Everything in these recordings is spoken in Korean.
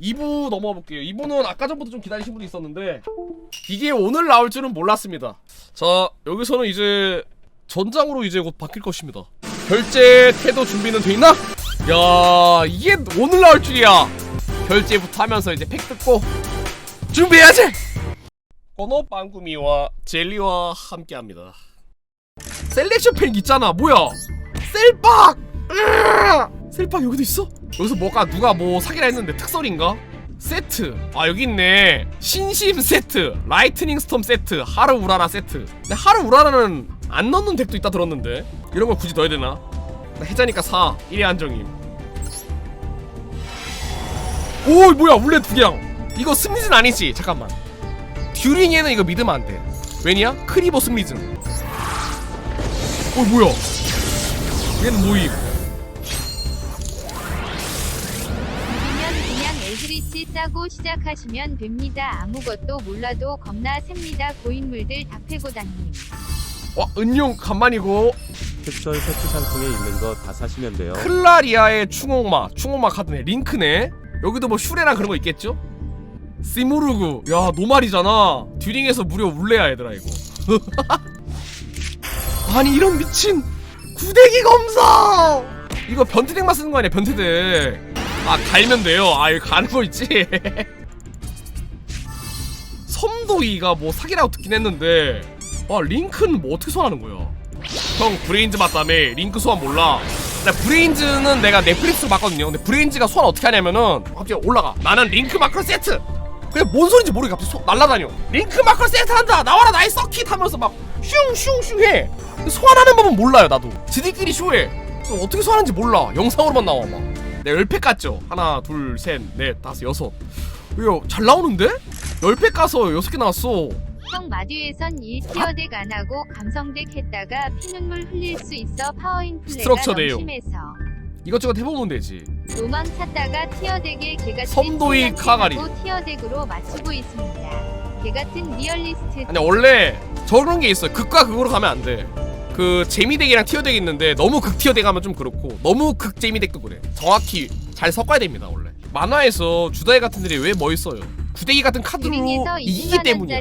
2부 넘어가 볼게요. 2부는 아까 전부터 좀 기다리신 분이 있었는데 이게 오늘 나올 줄은 몰랐습니다. 자 여기서는 이제 전장으로 이제 곧 바뀔 것입니다. 결제 태도 준비는 돼 있나? 야 이게 오늘 나올 줄이야. 결제부터 하면서 이제 팩 뜯고 준비해야지! 건어 빵구미와 젤리와 함께합니다. 셀렉션 팩 있잖아. 뭐야? 셀박 으아! 셀박 여기도 있어? 여기서 뭐가 누가 뭐 사기라 했는데 특설인가? 세트. 아 여기 있네. 신심 세트. 라이트닝 스톰 세트. 하루 우라라 세트. 근데 하루 우라라는 안 넣는 덱도 있다 들었는데. 이런 걸 굳이 넣어야 되나? 나 해자니까 사. 1회 안정임. 오 뭐야. 원래 두 개야. 이거 스미즌 아니지. 잠깐만. 듀링에는 이거 믿으면 안돼. 왜냐? 크리버 스미즌 어 뭐야. 얘는 뭐임 에즈리치 짜고 시작하시면 됩니다. 아무것도 몰라도 겁나 셉니다. 고인물들 다 패고 다님. 와 은용 간만이고 특설 세트 상품에 있는 거 다 사시면 돼요. 클라리아의 충옥마 충옥마 카드네 링크네 여기도 뭐 슈레랑 그런 거 있겠죠? 시무르그 야 노말이잖아 듀링에서 무려 울레야 얘들아 이거 아니 이런 미친 구데기 검사 이거 변태덱만 쓰는 거 아니야 변태덱 아 갈면 돼요. 아 여기 가는 거 있지? 섬도이가 뭐 사기라고 듣긴 했는데 아 링크는 뭐 어떻게 소환하는 거야? 형 브레인즈 맞다며. 링크 소환 몰라. 나 브레인즈는 내가 넷플릭스로 봤거든요. 근데 브레인즈가 소환 어떻게 하냐면은 갑자기 올라가. 나는 링크 마커 세트. 그게 뭔 소린지 모르게 갑자기 소, 날라다녀. 링크 마커 세트 한다. 나와라 나의 서킷 하면서 막 슝슝슝 해. 소환하는 법은 몰라요 나도. 지들끼리 쇼해. 어떻게 소환하는지 몰라. 영상으로만 나와 막 내 10팩 깠죠 하나 둘셋넷 다섯 여섯 이거 잘 나오는데? 10팩 까서 6개 나왔어 형 마듀에선 1티어 덱 안 하고 감성덱 했다가 피눈물 흘릴 수 있어 파워인 플레이가 스트럭처 너무 내용. 심해서 이것저것 해보면 되지 도망 찾다가 티어 덱에 개같은 섬도이 카가리. 티어 덱으로 맞추고 있습니다. 개같은 리얼리스트 아니 원래 저런 게 있어요. 극과 극으로 가면 안 돼. 그 재미덱이랑 티어덱 있는데 너무 극 티어덱 하면 좀 그렇고 너무 극 재미덱도 그래. 정확히 잘 섞어야 됩니다 원래. 만화에서 주다이 같은 들이 왜 멋있어요? 구데기 같은 카드로 이기기 20만 때문이야.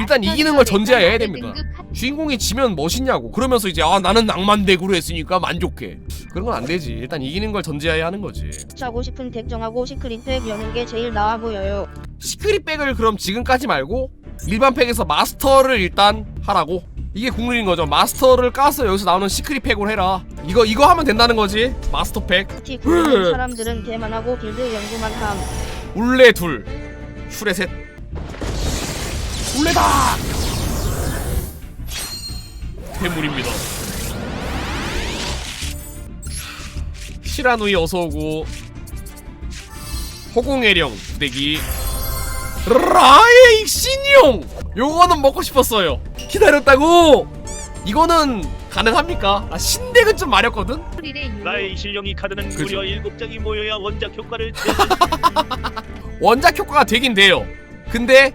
일단 이기는 걸 전제해야 덱 됩니다. 주인공이 지면 멋있냐고. 그러면서 이제 아 나는 낭만덱으로 했으니까 만족해. 그런 건 안 되지. 일단 이기는 걸 전제해야 하는 거지. 차고 싶은 덱 정하고 시크릿 덱 여는 게 제일 나아 보여요. 시크릿백을 그럼 지금까지 말고 일반 팩에서 마스터를 일단 하라고 이게 국룰인 거죠. 마스터를 까서 여기서 나오는 시크릿 팩으로 해라. 이거 이거 하면 된다는 거지. 마스터 팩. 특히 그 사람들은 개만 하고 빌드 연구만 함. 울레 둘. 슈레 셋. 울레다! 괴물입니다. 시라누이 어서 오고. 허공해령 부대기. 라이 신용! 요거는 먹고 싶었어요 기다렸다고? 이거는 가능합니까? 아 신덱은 좀 마렵거든? 나의 실력이 카드는. 무려 일곱 장이 모여야 원작 효과를 원작 효과가 되긴 돼요. 근데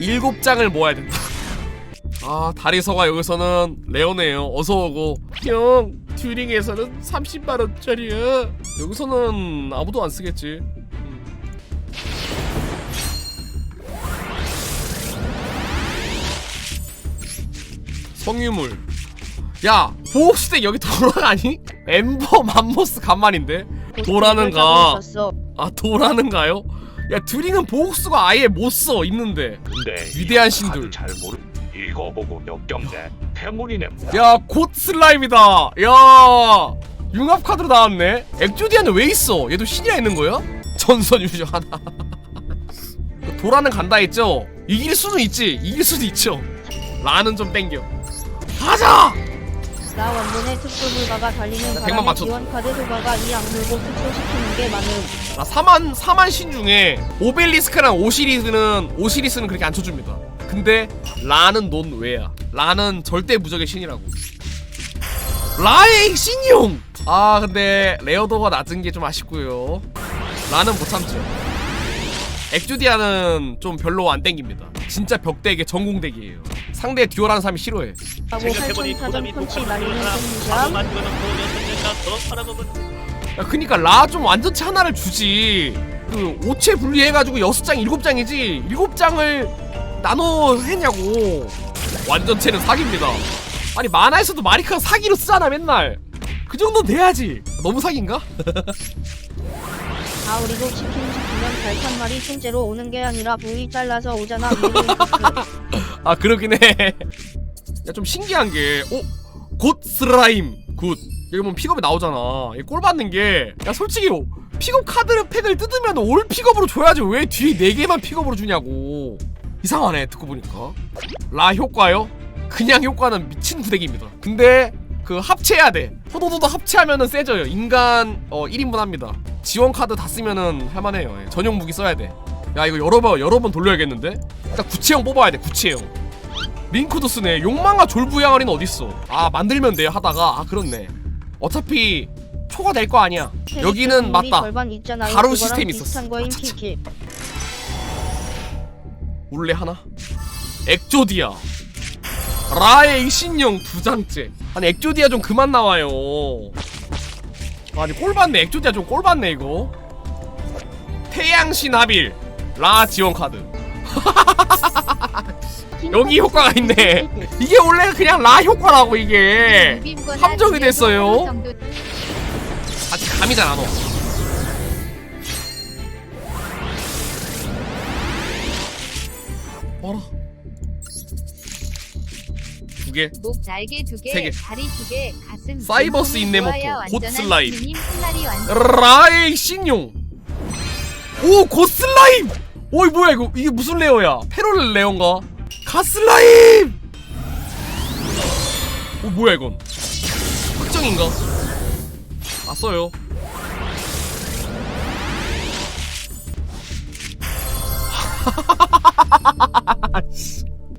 일곱 장을 모아야 된다. 아 다리서가 여기서는 레오네요. 어서오고. 형 튜링에서는 30만원짜리야. 여기서는 아무도 안 쓰겠지 성유물 야 보호스대 여기 돌아가니? 엠버 맘모스 간만인데 도라는 가. 있었어. 아 도라는가요? 야 듀링은 보호수가 아예 못 써 있는데 근데 위대한 신들. 잘 모르 이거 보고 역겹네 태문이네 야곧 슬라임이다 야 융합 카드로 나왔네 엑조디아는 왜 있어 얘도 신이야 있는 거야? 전선 유저 하나 그 도라는 간다 했죠? 이길 수는 있지 이길 수도 있죠 라는 좀 땡겨 가자 나 원본의 특수 불가가 달리는 나 100만 바람에. 지원 카드 효과가 이 악물고 특수시키는 게 많음. 나 4만 4만 신 중에 오벨리스크랑 오시리스는 오시리스는 그렇게 안 쳐줍니다. 근데 라는 논 왜야? 라는 절대 무적의 신이라고. 라의 신용. 아 근데 레어도가 낮은 게 좀 아쉽고요. 라는 못 참죠. 엑주디아는 좀 별로 안 땡깁니다. 진짜 벽대계 전공덱이에요. 상대 듀얼하는 사람이 싫어해. 하고 펀치 하나 더 팔아먹은 야, 그니까 라 좀 완전체 하나를 주지. 그 오체 분리해가지고 여섯 장 일곱 장이지 일곱 장을 나눠 했냐고. 완전체는 사기입니다. 아니 만화에서도 마리카가 사기로 쓰잖아 맨날. 그 정도 돼야지. 너무 사기인가? 아우리도 치킨 시키면 발칸 말이 통째로 오는 게 아니라 부위 잘라서 오잖아. 아 그러긴 해. 야 좀 신기한 게, 어? 곧 슬라임 굿. 여기 보면 픽업이 나오잖아. 이꼴 받는 게, 야 솔직히 픽업 카드 팩을 뜯으면 올 픽업으로 줘야지 왜 뒤에 네 개만 픽업으로 주냐고. 이상하네 듣고 보니까. 라 효과요? 그냥 효과는 미친 구대기입니다. 근데 그 합체해야 돼. 호도도도 합체하면은 세져요. 인간 어 1인분 합니다. 지원 카드 다 쓰면은 할만해요. 예. 전용 무기 써야 돼. 야 이거 여러 번 여러 번 돌려야겠는데? 일단 구체형 뽑아야 돼. 구체형. 링크도 쓰네. 욕망과 졸부 양아리는 어딨어? 아 만들면 돼요 하다가 아 그렇네. 어차피 초가 될 거 아니야. 여기는 맞다. 가로 비슷한 있었어. 키키. 울레 하나. 엑조디아. 라의 신용 두 장째. 아니 엑조디아 좀 그만 나와요. 아니 꼴받네. 엑조디아 좀 꼴받네 이거. 태양신 하빌. 라 지원 카드. 여기 효과가 있네. 이게 원래 그냥 라 효과라고 이게. 함정이 됐어요. 아직 감이 잘안 와. 봐라. 두 개. 목 날개 두세 개. 개, 다리 두 개, 가슴 사이버스 좋아야 곧 슬라임. 라의 신용. 오 고슬라임. 오이 뭐야 이거 이게 무슨 레어야? 페롤 레어인가? 가슬라임. 오 뭐야 이건? 확정인가? 아 써요.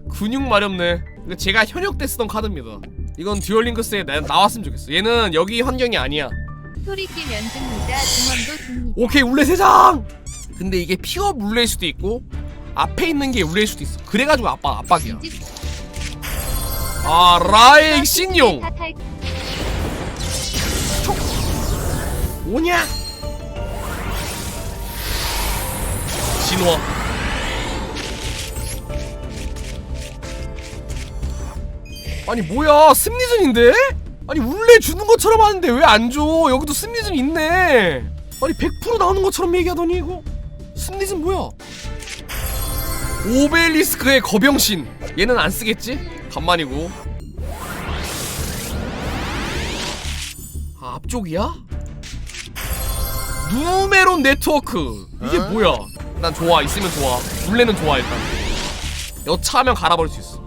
근육 마렵네. 제가 현역 때 쓰던 카드입니다. 이건 듀얼링크스에 나, 나왔으면 좋겠어. 얘는 여기 환경이 아니야. 소리낌 연습니다. 중원도 줍니다. 오케이 울레 세장 근데 이게 픽업 울레일 수도 있고 앞에 있는 게 울레일 수도 있어. 그래가지고 아빠 압박이야. 아 라의 신용. 타탈 오냐? 진화. 아니 뭐야? 승리전인데? 아니 울레 주는 것처럼 하는데 왜 안 줘? 여기도 승리전 있네. 아니 100% 나오는 것처럼 얘기하더니 이거 승리전 뭐야? 오벨리스크의 거병신. 얘는 안 쓰겠지? 간만이고. 아, 앞쪽이야? 누메론 네트워크. 이게 뭐야? 난 좋아. 있으면 좋아. 물레는 좋아 일단. 여차하면 갈아버릴 수 있어.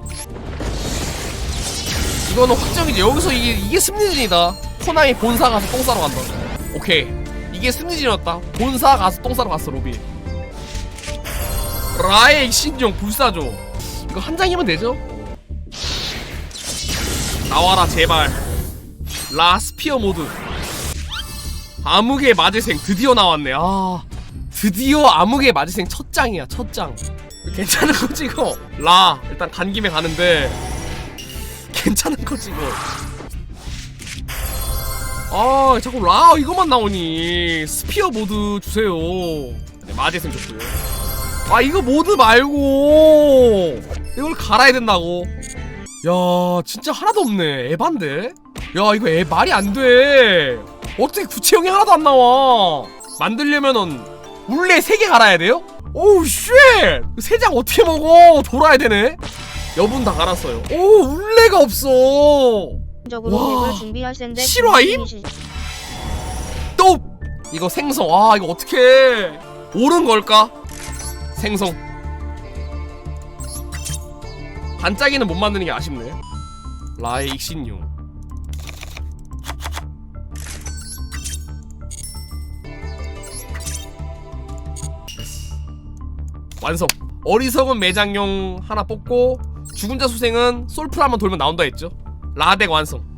이거는 확정이지 여기서 이게 이게 승리진이다. 코나이 본사 가서 똥 싸러 간다. 오케이. 이게 승리진이었다. 본사 가서 똥 싸러 갔어 로비 라의 신용 불사조. 이거 한 장이면 되죠? 나와라 제발. 라스피어 모드. 암흑의 마제생 드디어 나왔네. 아 드디어 암흑의 마제생 첫 장이야 첫장. 괜찮은 거지 이거? 라 일단 간 김에 가는데. 괜찮은 거지 이거? 아 자꾸 라 이거만 나오니. 스피어 모드 주세요. 네, 마제생 좋고요 아 이거 모드 말고. 이걸 갈아야 된다고. 야 진짜 하나도 없네. 에반데? 야 이거 애 말이 안돼. 어떻게 구체형이 하나도 안 나와? 만들려면은 울레 3개 갈아야 돼요? 오우 쉣세장 어떻게 먹어? 돌아야 되네. 여분 다 갈았어요. 오 울레가 없어. 적으로 와, 맵을 준비할 텐데 실화임? 또! 이거 생성. 아 이거 어떻게 옳은 걸까 생성 반짝이는 못 만드는 게 아쉽네. 라의 익신용. 완성. 어리석은 매장용 하나 뽑고 죽은 자 수생은 솔플 한번 돌면 나온다 했죠. 라덱 완성